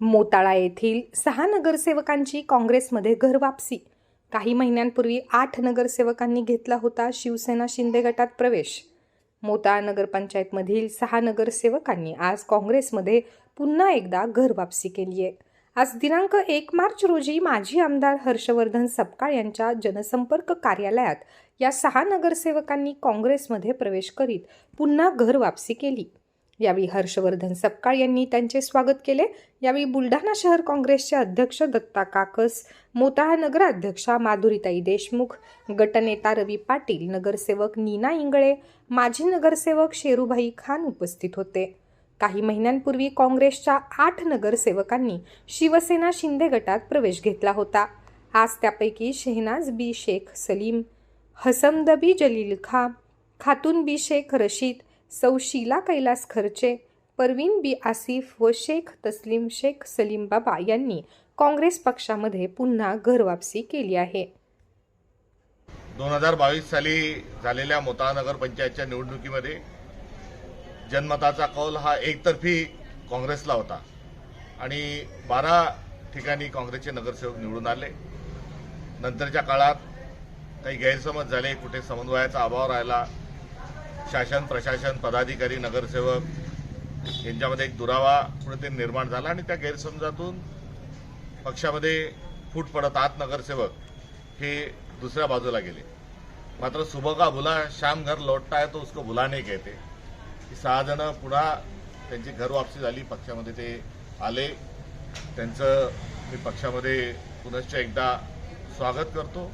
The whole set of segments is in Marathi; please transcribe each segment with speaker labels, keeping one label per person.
Speaker 1: मोताळा येथील सहा नगरसेवकांची काँग्रेसमध्ये घरवापसी. काही महिन्यांपूर्वी आठ नगरसेवकांनी घेतला होता शिवसेना शिंदे गटात प्रवेश. मोताळा नगरपंचायतमधील सहा नगरसेवकांनी आज काँग्रेसमध्ये पुन्हा एकदा घरवापसी केली आहे. आज दिनांक एक मार्च रोजी माजी आमदार हर्षवर्धन सपकाळ यांच्या जनसंपर्क कार्यालयात या सहा नगरसेवकांनी काँग्रेसमध्ये प्रवेश करीत पुन्हा घरवापसी केली. यावेळी हर्षवर्धन सपकाळ यांनी त्यांचे स्वागत केले. यावेळी बुलढाणा शहर काँग्रेसचे अध्यक्ष दत्ता काकस मोताळा नगराध्यक्षा माधुरीताई देशमुख गटनेता रवी पाटील नगरसेवक नीना इंगळे माजी नगरसेवक शेरूभाई खान उपस्थित होते. काही महिन्यांपूर्वी काँग्रेसच्या आठ नगरसेवकांनी शिवसेना शिंदे गटात प्रवेश घेतला होता. आज त्यापैकी शेहनाज बी शेख सलीम हसमदबी जलील खा खातून बी शेख रशीद सौ शीला कैलास खर्चे परवीन बी आसिफ व शेख तस्लीम शेख सलीम बाबा यांनी काँग्रेस पक्षामध्ये पुन्हा घरवापसी केली आहे.
Speaker 2: दोन हजार बावीस साली झालेल्या मोताळा नगर पंचायतच्या निवडणुकीमध्ये जनमताचा कौल हा एकतर्फी काँग्रेसला होता आणि बारा ठिकाणी काँग्रेसचे नगरसेवक निवडून आले. नंतरच्या काळात काही गैरसमज झाले कुठे समन्वयाचा अभाव राहिला शासन प्रशासन पदाधिकारी नगरसेवक यांच्यामध्ये एक दुरावा कुठेतरी निर्माण झाला आणि त्या गैरसमजातून पक्षामध्ये फूट पडत आत नगरसेवक हे दुसऱ्या बाजूला गेले. मात्र सुबह का भुला शाम घर लौटता है तो उसको भुला नाही कहते. ही सहाजणं पुन्हा त्यांची घर वापसी झाली पक्षामध्ये ते आले. त्यांचं मी पक्षामध्ये पुनश्च एकदा स्वागत करतो.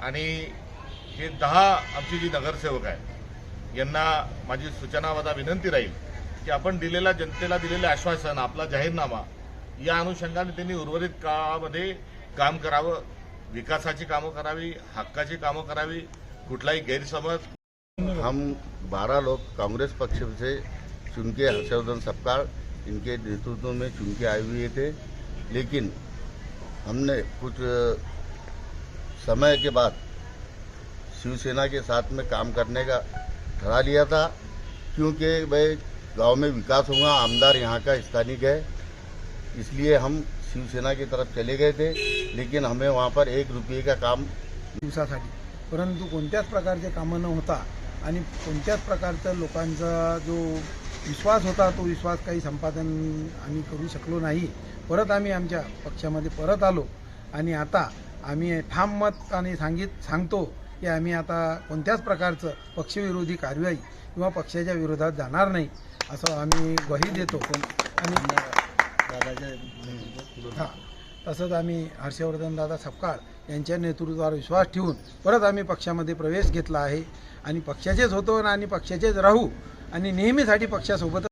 Speaker 2: आणि हे दहा आमची जी नगरसेवक आहे यांना माझी सूचनावधा विनंती राहील की आपण दिलेला जनतेला दिलेले आश्वासन आपला जाहीरनामा या अनुषंगाने त्यांनी उर्वरित काळामध्ये काम करावं विकासाची कामं करावी हक्काची कामं करावी कुठलाही गैरसमज.
Speaker 3: हम बारह लोग कांग्रेस पक्ष से चुन के हर्षवर्धन सपकाळ इनके नेतृत्व में चुन के आए हुए थे। लेकिन हमने कुछ समय के बाद शिवसेना के साथ में काम करने का ठहरा लिया था क्योंकि भाई गांव में विकास होगा आमदार यहाँ का स्थानिक है। इसलिए हम शिवसेना की तरफ चले गए थे लेकिन हमें वहाँ पर एक रुपये का काम
Speaker 4: दिवसासाठी. परंतु कोणत्याच प्रकारचे कामं न होता आणि कोणत्याच प्रकारचा लोकांचा जो विश्वास होता तो विश्वास काही संपादन आम्ही करू शकलो नाही. परत आम्ही आमच्या पक्षामध्ये परत आलो आणि आता आम्ही ठाम मत आणि सांगित सांगतो की आम्ही आता कोणत्याच प्रकारचं पक्षविरोधी कारवाई किंवा पक्षाच्या विरोधात जाणार नाही असं आम्ही ग्वाही देतो. आणि हां. तसंच आम्ही हर्षवर्धन दादा सपकाळ यांच्या नेतृत्वावर विश्वास ठेवून परत आम्ही पक्षामध्ये प्रवेश घेतला आहे. आणि पक्षाचेच होतो आणि पक्षाचेच राहू आणि नेहमीसाठी पक्षासोबत